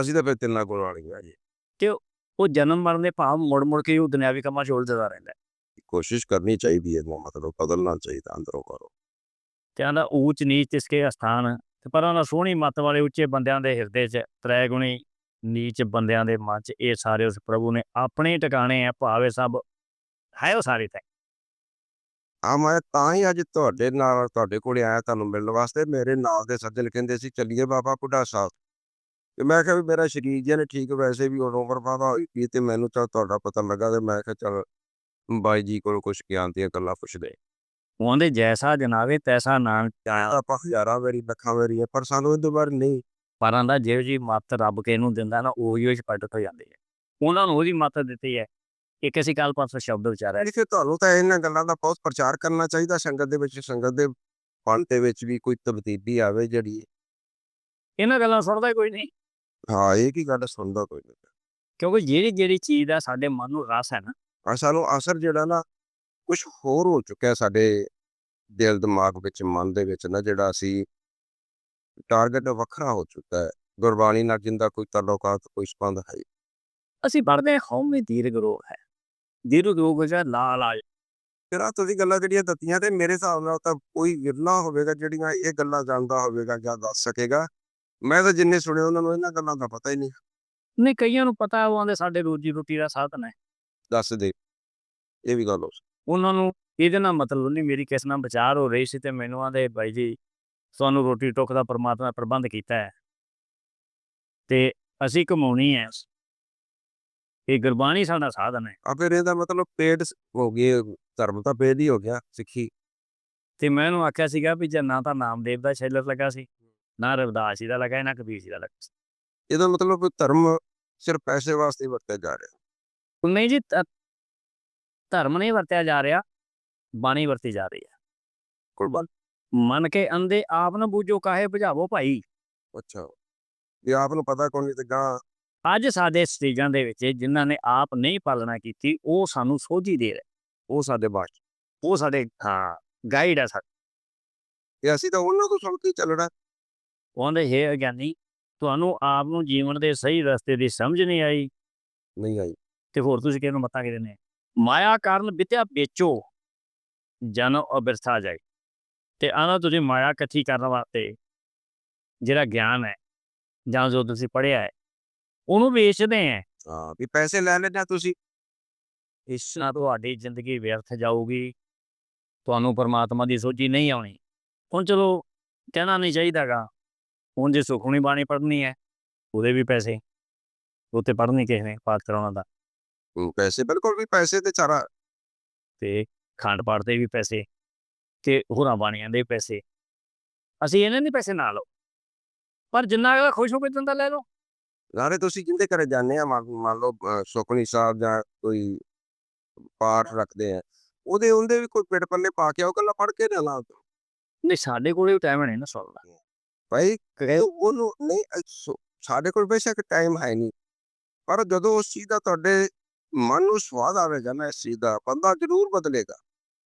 ਅਸੀਂ ਤਾਂ ਫਿਰ ਤਿੰਨਾਂ ਗੁਣ ਵਾਲੀਆਂ ਜੀ ਉਹ ਜਨਮ ਮਰਨ ਦੇ ਭਾਵ ਮੁੜ ਮੁੜ ਕੇ ਉਹ ਦੁਨਿਆਵੀ ਕੰਮਾਂ 'ਚ ਉਲਝਦਾ ਰਹਿੰਦਾ ਕੋਸ਼ਿਸ਼ ਕਰਨੀ ਚਾਹੀਦੀ ਹੈ ਮਤਲਬ ਬਦਲਣਾ ਚਾਹੀਦਾ ਅੰਦਰੋਂ ਕਰੋ ਤੇ ਆਂਦਾ ਊਚ ਨੀਚ ਤਿਸਕੇ ਅਸਥਾਨ ਤੇ ਪਰ ਉਹਨਾਂ ਸੋਹਣੀ ਮੱਤ ਵਾਲੇ ਉੱਚੇ ਬੰਦਿਆਂ ਦੇ ਹਿਰਦੇ 'ਚ ਤ੍ਰੈ ਗੁਣੀ ਨੀਚ ਬੰਦਿਆਂ ਦੇ ਮਨ 'ਚ ਇਹ ਸਾਰੇ ਉਸ ਪ੍ਰਭੂ ਨੇ ਆਪਣੇ ਟਿਕਾਣੇ ਆ, ਭਾਵੇਂ ਸਭ ਹੈ ਉਹ ਸਾਰੇ ਤੈ ਆ ਮੈਂ ਤਾਂ ਹੀ ਅੱਜ ਤੁਹਾਡੇ ਨਾਲ, ਤੁਹਾਡੇ ਕੋਲ ਆਇਆ ਤੁਹਾਨੂੰ ਮਿਲਣ ਵਾਸਤੇ, ਮੇਰੇ ਨਾਲ ਦੇ ਸੱਜਣ ਕਹਿੰਦੇ ਸੀ, ਚੱਲੀਏ ਬਾਬਾ ਬੁੱਢਾ ਸਾਹਿਬ। ਤੇ ਮੈਂ ਕਿਹਾ ਵੀ ਮੇਰਾ ਸਰੀਰ ਜਿਹਾ ਠੀਕ, ਵੈਸੇ ਵੀ ਉਦੋਂ ਉਮਰ ਵਾਦਾ ਹੋਈ ਪਈ ਤੇ ਮੈਨੂੰ ਤਾਂ ਤੁਹਾਡਾ ਪਤਾ ਲੱਗਾ ਤੇ ਮੈਂ ਕਿਹਾ ਚਲ ਬਾਈ ਜੀ ਕੋਲ ਕੁਝ ਗਿਆਨ ਦੀਆਂ ਗੱਲਾਂ ਪੁੱਛਦੇ ਉਹ ਆਂਦੇ ਜੈਸਾ ਜਨਾਵੇ ਤੈਸਾ ਨਾਨਕ ਆਇਆ ਆਪਾਂ ਹਜ਼ਾਰਾਂ ਵਾਰੀ ਲੱਖਾਂ ਵਾਰੀ ਹੈ ਪਰ ਸਾਨੂੰ ਇਹਦੇ ਬਾਰੇ ਨਹੀਂ। ਪਰ ਆਂਦਾ ਜਿਹੋ ਜੀ ਮੱਤ ਰੱਬ ਕੇ ਨੂੰ ਦਿੰਦਾ ਨਾ ਉਹੀ ਉਹ ਪਲਟ ਹੋ ਜਾਂਦੇ ਆ ਉਹਨਾਂ ਨੂੰ ਉਹਦੀ ਮੱਤ ਦਿੱਤੀ ਹੈ ਇੱਕ ਅਸੀਂ ਕੱਲ ਪਰਸੋਂ ਸ਼ਬਦ ਵਿਚਾਰਿਆ ਲਿਖੇ ਤੁਹਾਨੂੰ ਤਾਂ ਇਹਨਾਂ ਗੱਲਾਂ ਦਾ ਬਹੁਤ ਪ੍ਰਚਾਰ ਕਰਨਾ ਚਾਹੀਦਾ ਸੰਗਤ ਦੇ ਵਿੱਚ ਸੰਗਤ ਦੇ ਮਨ ਦੇ ਵਿੱਚ ਵੀ ਕੋਈ ਤਬਦੀਲੀ ਆਵੇ ਜਿਹੜੀ ਇਹਨਾਂ ਗੱਲਾਂ ਸੁਣਦਾ ਹੀ ਕੋਈ ਨਹੀਂ? ਹਾਂ ਇਹ ਕੀ ਗੱਲ ਸੁਣਦਾ ਕੋਈ ਨਹੀਂ। ਕਿਉਂਕਿ ਜਿਹੜੀ ਜਿਹੜੀ ਚੀਜ਼ ਦਾ ਸਾਡੇ ਮਨ ਨੂੰ ਰਸ ਹੈ ਨਾ। ਸਾਨੂੰ ਅਸਰ ਜਿਹੜਾ ਨਾ ਕੁਝ ਹੋਰ ਹੋ ਚੁੱਕਿਆ ਸਾਡੇ ਦਿਲ ਦਿਮਾਗ ਵਿੱਚ ਮਨ ਦੇ ਵਿੱਚ ਨਾ ਜਿਹੜਾ ਅਸੀਂ ਟਾਰਗੇਟ ਵੱਖਰਾ ਹੋ ਚੁੱਕਾ ਹੈ। ਗੁਰਬਾਣੀ ਨਾਲ ਜਿੰਦਾ ਕੋਈ ਤਾਲੁਕਾਤ ਕੋਈ ਸੰਬੰਧ ਹੈ। ਅਸੀਂ ਪੜ੍ਹਦੇ ਹਉਮੈ ਦੀਰਘ ਰੋਗ ਹੈ। ਦੀਰਘ ਰੋਗ ਜਿਹੜਾ ਲਾਲ ਆ ਆ ਤੁਸੀਂ ਗੱਲਾਂ ਜਿਹੜੀਆਂ ਦਿੱਤੀਆਂ ਤੇ ਮੇਰੇ ਹਿਸਾਬ ਨਾਲ ਤਾਂ ਕੋਈ ਵਿਰਲਾ ਹੋਵੇਗਾ ਜਿਹੜੀਆਂ ਇਹ ਗੱਲਾਂ ਜਾਣਦਾ ਹੋਵੇਗਾ ਜਾਂ ਦੱਸ ਸਕੇਗਾ। ਮੈਂ ਤਾਂ ਜਿੰਨੇ ਸੁਣੇ ਉਹਨਾਂ ਨੂੰ ਇਹਨਾਂ ਗੱਲਾਂ ਦਾ ਪਤਾ ਹੀ ਨਹੀਂ। ਨਹੀਂ ਕਈਆਂ ਨੂੰ ਪਤਾ ਉਹ ਆਂਦੇ ਸਾਡੇ ਰੋਜੀ ਰੋਟੀ ਦਾ ਸਾਧਨ ਹੈ। ਦੱਸ ਦੇ ਇਹ ਵੀ ਗੱਲ ਹੋ ਸਕਦੀ। ਉਹਨਾਂ ਨੂੰ ਇਹਦੇ ਨਾਲ ਮਤਲਬ ਨਹੀਂ ਮੇਰੀ ਕਿਸ ਨਾਲ ਵਿਚਾਰ ਹੋ ਰਹੀ ਸੀ ਤੇ ਮੈਨੂੰ ਆਂਦੇ ਬਾਈ ਜੀ ਤੁਹਾਨੂੰ ਰੋਟੀ ਟੁੱਕ ਦਾ ਪ੍ਰਮਾਤਮਾ ਪ੍ਰਬੰਧ ਕੀਤਾ ਹੈ। ਤੇ ਅਸੀਂ ਕਮਾਉਣੀ ਹੈ। ਇਹ ਗੁਰਬਾਣੀ ਸਾਡਾ ਸਾਧਨ ਹੈ। ਆ ਫਿਰ ਇਹਦਾ ਮਤਲਬ ਸ- ਹੋ ਗਈ ਧਰਮ ਤਾਂ ਪੇਡ ਹੀ ਹੋ ਗਿਆ ਸਿੱਖੀ। ਤੇ ਮੈਂ ਉਹਨੂੰ ਆਖਿਆ ਸੀਗਾ ਵੀ ਜੇ ਨਾ ਤਾਂ ਨਾਮਦੇਵ ਦਾ ਸ਼ੈਲਰ ਲੱਗਾ ਸੀ ਨਾ ਰਵਿਦਾਸ ਜੀ ਦਾ ਲੱਗਾ ਨਾ ਕਬੀਰ ਜੀ ਦਾ ਲੱਗਾ ਸੀ। ਇਹਦਾ ਮਤਲਬ ਧਰਮ ਸਿਰਫ ਪੈਸੇ ਵਾਸਤੇ ਵਰਤਿਆ ਜਾ ਰਿਹਾ। ਨਹੀਂ ਜੀ ਧਰਮ ਨਹੀਂ ਵਰਤਿਆ ਜਾ ਰਿਹਾ ਬਾਣੀ ਵਰਤੀ ਜਾ ਰਹੀ ਹੈ। ਕੁਰਬਾਨ ਮਨ ਕੇ ਅੰਦੇ ਆਪ ਨਾ ਬੂਝੋ ਕਾਹੇ ਬੁਝਾਵੋ ਭਾਈ? ਅੱਛਾ। ਇਹ ਆਪ ਨੂੰ ਪਤਾ ਕੋਈ ਨਹੀਂ ਤੇ ਗਾਂ ਅੱਜ ਸਾਡੇ ਸਟੇਜਾਂ ਦੇ ਵਿੱਚ ਜਿਨ੍ਹਾਂ ਨੇ ਆਪ ਨਹੀਂ ਪਾਲਣਾ ਕੀਤੀ ਉਹ ਸਾਨੂੰ ਸੋਝੀ ਦੇ ਰਹੇ। ਉਹ ਸਾਡੇ ਬਾਸ਼ ਉਹ ਸਾਡੇ ਹਾਂ ਗਾਈਡ ਆ ਸਾਡੇ। ਇਹ ਅਸੀਂ ਤਾਂ ਉਹਨਾਂ ਤੋਂ ਸੁਣ ਕੇ ਚੱਲਣਾ। ਉਹਦੇ ਹੈ ਅਗਿਆਨੀ ਤੁਹਾਨੂੰ ਆਪ ਨੂੰ ਜੀਵਨ ਦੇ ਸਹੀ ਰਸਤੇ ਦੀ ਸਮਝ ਨਹੀਂ ਆਈ? ਨਹੀਂ ਆਈ। ਤੇ ਹੋਰ ਤੁਸੀਂ ਕਿਹਨੂੰ ਮਤਾਂ ਕਿਹਦੇ ਨੇ ਮਾਇਆ ਕਾਰਨ ਵਿਤਿਆ ਵੇਚੋ ਜਨ ਅਬਿਰਥਾ ਜਾਏ। ਤੇ ਆਨਾ ਤੁਸੀਂ ਮਾਇਆ ਇਕੱਠੀ ਕਰਨ ਵਾਸਤੇ ਜਿਹੜਾ ਗਿਆਨ ਹੈ ਜਾਂ ਜੋ ਤੁਸੀਂ ਪੜ੍ਹਿਆ ਹੈ ਉਹਨੂੰ ਵੇਚਦੇ ਆ ਹਾਂ ਵੀ ਪੈਸੇ ਲੈ ਲੈਣਾ ਤੁਸੀਂ। ਇਸ ਨਾਲ ਤੁਹਾਡੀ ਜ਼ਿੰਦਗੀ ਵਿਅਰਥ ਜਾਊਗੀ। ਤੁਹਾਨੂੰ ਪਰਮਾਤਮਾ ਦੀ ਸੋਝੀ ਨਹੀਂ ਆਉਣੀ। ਹੁਣ ਚਲੋ ਕਹਿਣਾ ਨਹੀਂ ਚਾਹੀਦਾਗਾ ਹੁਣ ਜੇ ਸੁਖਮਣੀ ਬਾਣੀ ਪੜ੍ਹਨੀ ਹੈ ਉਹਦੇ ਵੀ ਪੈਸੇ ਉੱਤੇ ਪੜ੍ਹਨੀ ਕਿਸੇ ਨੇ ਪਾਠ ਕਰਾਉਣਾ ਦਾ। ਪੈਸੇ ਬਿਲਕੁਲ ਵੀ ਪੈਸੇ ਤੇ ਚਾਰਾ ਤੇ ਖੰਡ ਪਾਠ ਦੇ ਵੀ ਪੈਸੇ ਤੇ ਹੋਰਾਂ ਬਾਣੀਆਂ ਦੇ ਪੈਸੇ। ਅਸੀਂ ਇਹਨਾਂ ਦੇ ਪੈਸੇ ਨਾ ਲਓ। ਪਰ ਜਿੰਨਾ ਅਗਲਾ ਖੁਸ਼ ਹੋ ਕੇ ਦਿੰਦਾ ਲੈ ਲਓ। ਨਾਲੇ ਤੁਸੀਂ ਜਿੰਦੇ ਘਰੇ ਜਾਂਦੇ ਆ? ਮੰਨ ਮੰਨ ਲਓ ਅਹ, ਸੁਖਮਨੀ ਸਾਹਿਬ ਜਾਂ ਕੋਈ ਪਾਠ ਰੱਖਦੇ ਆ। ਉਹਦੇ ਉਹਦੇ ਵੀ ਕੋਈ ਪਿੰਡ ਪੱਲੇ ਪਾ ਕੇ ਆਓ ਕੱਲਾ ਪੜ ਕੇ ਨਾ ਲਾ ਨਹੀਂ ਸਾਡੇ ਕੋਲੇ ਟਾਈਮ ਨਹੀਂ ਨਾ ਸੁਣਦਾ। ਭਾਈ ਉਹਨੂੰ ਨਹੀਂ ਸਾਡੇ ਕੋਲ ਬੇਸ਼ੱਕ ਟਾਈਮ ਹੈ ਨਹੀਂ। ਪਰ ਜਦੋਂ ਉਸ ਚੀਜ਼ ਦਾ ਤੁਹਾਡੇ ਮਨ ਨੂੰ ਸਵਾਦ ਆਵੇਗਾ ਨਾ ਇਸ ਚੀਜ਼ ਦਾ ਬੰਦਾ ਜ਼ਰੂਰ ਬਦਲੇਗਾ।